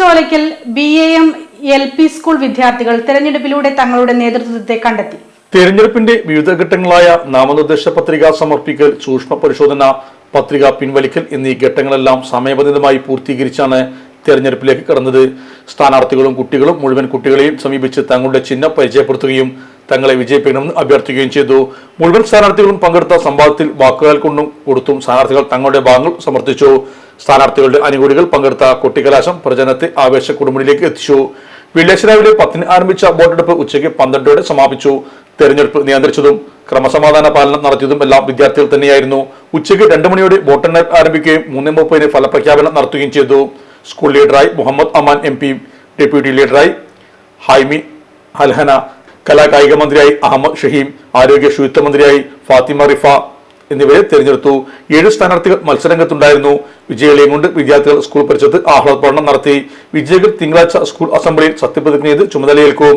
Cholakkal B A M L P school വിദ്യാർത്ഥികൾ തെരഞ്ഞെടുപ്പിലൂടെ തങ്ങളുടെ നേതൃത്വത്തെ കണ്ടെത്തി. തെരഞ്ഞെടുപ്പിന്റെ വിവിധ ഘട്ടങ്ങളായ നാമനിർദ്ദേശ പത്രിക സമർപ്പിക്കൽ സൂക്ഷ്മ പരിശോധന പത്രിക പിൻവലിക്കൽ എന്നീ ഘട്ടങ്ങളെല്ലാം സമയബന്ധിതമായി പൂർത്തീകരിച്ചാണ് തെരഞ്ഞെടുപ്പിലേക്ക് കടന്നത്. സ്ഥാനാർത്ഥികളും കുട്ടികളും മുഴുവൻ കുട്ടികളെയും സമീപിച്ച് തങ്ങളുടെ ചിഹ്നം പരിചയപ്പെടുത്തുകയും തങ്ങളെ വിജയിപ്പിക്കണമെന്ന് അഭ്യർത്ഥിക്കുകയും ചെയ്തു. മുഴുവൻ സ്ഥാനാർത്ഥികളും പങ്കെടുത്ത സംവാദത്തിൽ വാക്കുകൾ കൊണ്ടും കൊടുത്തും സ്ഥാനാർത്ഥികൾ തങ്ങളുടെ ഭാഗങ്ങൾ സമർത്ഥിച്ചു സ്ഥാനാർത്ഥികളുടെ അനുകൂലികൾ പങ്കെടുത്ത കൊട്ടിക്കലാശം പ്രചരണത്തെ ആവേശ കുടുംബിലേക്ക് എത്തിച്ചു. വെള്ളിയാഴ്ച രാവിലെ പത്തിന് ആരംഭിച്ച വോട്ടെടുപ്പ് ഉച്ചയ്ക്ക് പന്ത്രണ്ടോടെ സമാപിച്ചു. തെരഞ്ഞെടുപ്പ് നിയന്ത്രിച്ചതും ക്രമസമാധാന പാലനം നടത്തിയതും എല്ലാം വിദ്യാർത്ഥികൾ തന്നെയായിരുന്നു. ഉച്ചയ്ക്ക് രണ്ട് മണിയോടെ വോട്ടെണ്ണൽ ആരംഭിക്കുകയും മൂന്നേ മുപ്പതിന് ഫലപ്രഖ്യാപനം നടത്തുകയും ചെയ്തു. സ്കൂൾ ലീഡറായി മുഹമ്മദ് അമാൻ എം ഡെപ്യൂട്ടി ലീഡറായി ഹൈമി ഹൽഹന കലാകായിക മന്ത്രിയായി അഹമ്മദ് ഷഹീം ആരോഗ്യ ശുചിത്വ മന്ത്രിയായി ഫാത്തിമ റിഫ എന്നിവരെ തെരഞ്ഞെടുത്തു. ഏഴ് സ്ഥാനാർത്ഥികൾ മത്സരരംഗത്തുണ്ടായിരുന്നു. വിജയികളെയും കൊണ്ട് വിദ്യാർത്ഥികൾ സ്കൂൾ പരിസരത്ത് ആഹ്ലാദപ്രകടനം നടത്തി. വിജയികൾ തിങ്കളാഴ്ച സ്കൂൾ അസംബ്ലിയിൽ സത്യപ്രതിജ്ഞ ചെയ്ത് ചുമതലയേൽക്കും.